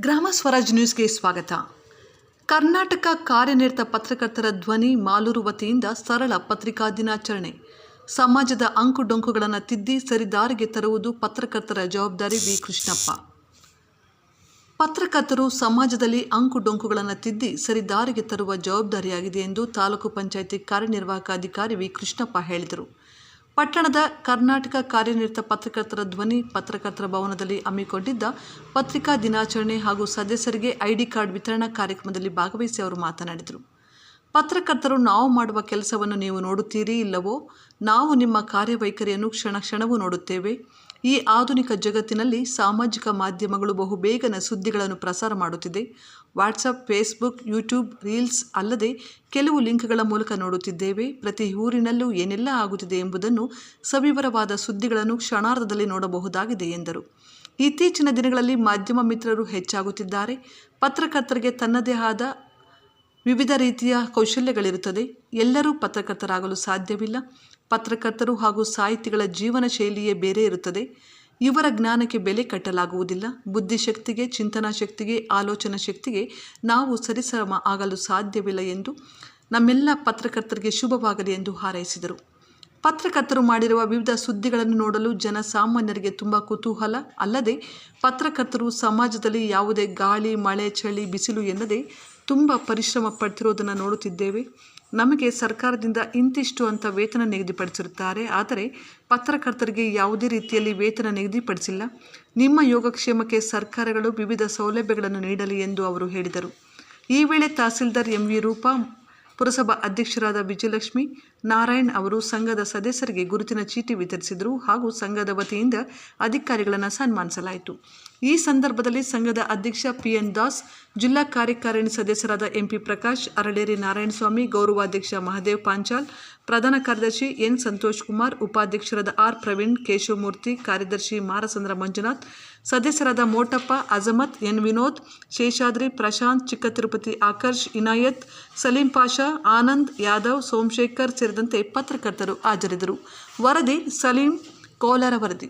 ಗ್ರಾಮ ಸ್ವರಾಜ್ ನ್ಯೂಸ್ಗೆ ಸ್ವಾಗತ. ಕರ್ನಾಟಕ ಕಾರ್ಯನಿರತ ಪತ್ರಕರ್ತರ ಧ್ವನಿ ಮಾಲೂರು ವತಿಯಿಂದ ಸರಳ ಪತ್ರಿಕಾ ದಿನಾಚರಣೆ. ಸಮಾಜದ ಅಂಕುಡೊಂಕುಗಳನ್ನು ತಿದ್ದಿ ಸರಿದಾರಿಗೆ ತರುವುದು ಪತ್ರಕರ್ತರ ಜವಾಬ್ದಾರಿ ವಿ. ಕೃಷ್ಣಪ್ಪ. ಪತ್ರಕರ್ತರು ಸಮಾಜದಲ್ಲಿ ಅಂಕುಡೊಂಕುಗಳನ್ನು ತಿದ್ದಿ ಸರಿದಾರಿಗೆ ತರುವ ಜವಾಬ್ದಾರಿಯಾಗಿದೆ ಎಂದು ತಾಲೂಕು ಪಂಚಾಯಿತಿ ಕಾರ್ಯನಿರ್ವಾಹಕ ಅಧಿಕಾರಿ ವಿ. ಕೃಷ್ಣಪ್ಪ ಹೇಳಿದರು. ಪಟ್ಟಣದ ಕರ್ನಾಟಕ ಕಾರ್ಯನಿರತ ಪತ್ರಕರ್ತರ ಧ್ವನಿ ಪತ್ರಕರ್ತರ ಭವನದಲ್ಲಿ ಹಮ್ಮಿಕೊಂಡಿದ್ದ ಪತ್ರಿಕಾ ದಿನಾಚರಣೆ ಹಾಗೂ ಸದಸ್ಯರಿಗೆ ಐಡಿ ಕಾರ್ಡ್ ವಿತರಣಾ ಕಾರ್ಯಕ್ರಮದಲ್ಲಿ ಭಾಗವಹಿಸಿ ಅವರು ಮಾತನಾಡಿದರು. ಪತ್ರಕರ್ತರು ನಾವು ಮಾಡುವ ಕೆಲಸವನ್ನು ನೀವು ನೋಡುತ್ತೀರಿ ಇಲ್ಲವೋ? ನಾವು ನಿಮ್ಮ ಕಾರ್ಯವೈಖರಿಯನ್ನು ಕ್ಷಣ ಕ್ಷಣವೂ ನೋಡುತ್ತೇವೆ. ಈ ಆಧುನಿಕ ಜಗತ್ತಿನಲ್ಲಿ ಸಾಮಾಜಿಕ ಮಾಧ್ಯಮಗಳು ಬಹುಬೇಗನೆ ಸುದ್ದಿಗಳನ್ನು ಪ್ರಸಾರ ಮಾಡುತ್ತಿದೆ. ವಾಟ್ಸಪ್, ಫೇಸ್ಬುಕ್, ಯೂಟ್ಯೂಬ್, ರೀಲ್ಸ್ ಅಲ್ಲದೆ ಕೆಲವು ಲಿಂಕ್ಗಳ ಮೂಲಕ ನೋಡುತ್ತಿದ್ದೇವೆ. ಪ್ರತಿ ಊರಿನಲ್ಲೂ ಏನೆಲ್ಲ ಆಗುತ್ತಿದೆ ಎಂಬುದನ್ನು ಸವಿವರವಾದ ಸುದ್ದಿಗಳನ್ನು ಕ್ಷಣಾರ್ಧದಲ್ಲಿ ನೋಡಬಹುದಾಗಿದೆ ಎಂದರು. ಇತ್ತೀಚಿನ ದಿನಗಳಲ್ಲಿ ಮಾಧ್ಯಮ ಮಿತ್ರರು ಹೆಚ್ಚಾಗುತ್ತಿದ್ದಾರೆ. ಪತ್ರಕರ್ತರಿಗೆ ತನ್ನದೇ ಆದ ವಿವಿಧ ರೀತಿಯ ಕೌಶಲ್ಯಗಳಿರುತ್ತದೆ. ಎಲ್ಲರೂ ಪತ್ರಕರ್ತರಾಗಲು ಸಾಧ್ಯವಿಲ್ಲ. ಪತ್ರಕರ್ತರು ಹಾಗೂ ಸಾಹಿತಿಗಳ ಜೀವನ ಶೈಲಿಯೇ ಬೇರೆ ಇರುತ್ತದೆ. ಇವರ ಜ್ಞಾನಕ್ಕೆ ಬೆಲೆ ಕಟ್ಟಲಾಗುವುದಿಲ್ಲ. ಬುದ್ಧಿಶಕ್ತಿಗೆ, ಚಿಂತನಾ ಶಕ್ತಿಗೆ, ಆಲೋಚನಾ ಶಕ್ತಿಗೆ ನಾವು ಸರಿಸಮ ಆಗಲು ಸಾಧ್ಯವಿಲ್ಲ ಎಂದು ನಮ್ಮೆಲ್ಲ ಪತ್ರಕರ್ತರಿಗೆ ಶುಭವಾಗಲಿ ಎಂದು ಹಾರೈಸಿದರು. ಪತ್ರಕರ್ತರು ಮಾಡಿರುವ ವಿವಿಧ ಸುದ್ದಿಗಳನ್ನು ನೋಡಲು ಜನಸಾಮಾನ್ಯರಿಗೆ ತುಂಬ ಕುತೂಹಲ. ಅಲ್ಲದೆ, ಪತ್ರಕರ್ತರು ಸಮಾಜದಲ್ಲಿ ಯಾವುದೇ ಗಾಳಿ, ಮಳೆ, ಚಳಿ, ಬಿಸಿಲು ಎನ್ನದೆ ತುಂಬ ಪರಿಶ್ರಮ ಪಡ್ತಿರೋದನ್ನು ನೋಡುತ್ತಿದ್ದೇವೆ. ನಮಗೆ ಸರ್ಕಾರದಿಂದ ಇಂತಿಷ್ಟು ಅಂತ ವೇತನ ನಿಗದಿಪಡಿಸಿರುತ್ತಾರೆ. ಆದರೆ, ಪತ್ರಕರ್ತರಿಗೆ ಯಾವುದೇ ರೀತಿಯಲ್ಲಿ ವೇತನ ನಿಗದಿಪಡಿಸಿಲ್ಲ. ನಿಮ್ಮ ಯೋಗಕ್ಷೇಮಕ್ಕೆ ಸರ್ಕಾರಗಳು ವಿವಿಧ ಸೌಲಭ್ಯಗಳನ್ನು ನೀಡಲಿ ಎಂದು ಅವರು ಹೇಳಿದರು. ಈ ವೇಳೆ ತಹಸೀಲ್ದಾರ್ ಎಂ ವಿ ರೂಪಾ, ಪುರಸಭಾ ಅಧ್ಯಕ್ಷರಾದ ವಿಜಯಲಕ್ಷ್ಮಿ ನಾರಾಯಣ್ ಅವರು ಸಂಘದ ಸದಸ್ಯರಿಗೆ ಗುರುತಿನ ಚೀಟಿ ವಿತರಿಸಿದರು ಹಾಗೂ ಸಂಘದ ವತಿಯಿಂದ ಅಧಿಕಾರಿಗಳನ್ನು ಸನ್ಮಾನಿಸಲಾಯಿತು. ಈ ಸಂದರ್ಭದಲ್ಲಿ ಸಂಘದ ಅಧ್ಯಕ್ಷ ಪಿ ಎನ್ ದಾಸ್, ಜಿಲ್ಲಾ ಕಾರ್ಯಕಾರಿಣಿ ಸದಸ್ಯರಾದ ಎಂಪಿ ಪ್ರಕಾಶ್, ಅರಳೇರಿ ನಾರಾಯಣಸ್ವಾಮಿ, ಗೌರವಾಧ್ಯಕ್ಷ ಮಹದೇವ್ ಪಾಂಚಾಲ್, ಪ್ರಧಾನ ಕಾರ್ಯದರ್ಶಿ ಎನ್ ಸಂತೋಷ್ ಕುಮಾರ್, ಉಪಾಧ್ಯಕ್ಷರಾದ ಆರ್ ಪ್ರವೀಣ್, ಕೇಶವಮೂರ್ತಿ, ಕಾರ್ಯದರ್ಶಿ ಮಾರಸಂದ್ರ ಮಂಜುನಾಥ್, ಸದಸ್ಯರಾದ ಮೋಟಪ್ಪ, ಅಜಮತ್, ಎನ್ ವಿನೋದ್, ಶೇಷಾದ್ರಿ, ಪ್ರಶಾಂತ್, ಚಿಕ್ಕ ತಿರುಪತಿ ಆಕರ್ಷ್, ಇನಾಯತ್, ಸಲೀಂ ಪಾಷಾ, ಆನಂದ್, ಯಾದವ್, ಸೋಮಶೇಖರ್ ಸೇರಿದಂತೆ ಪತ್ರಕರ್ತರು ಹಾಜರಿದ್ದರು. ವರದಿ ಸಲೀಂ ಕೋಲಾರ ವರದಿ.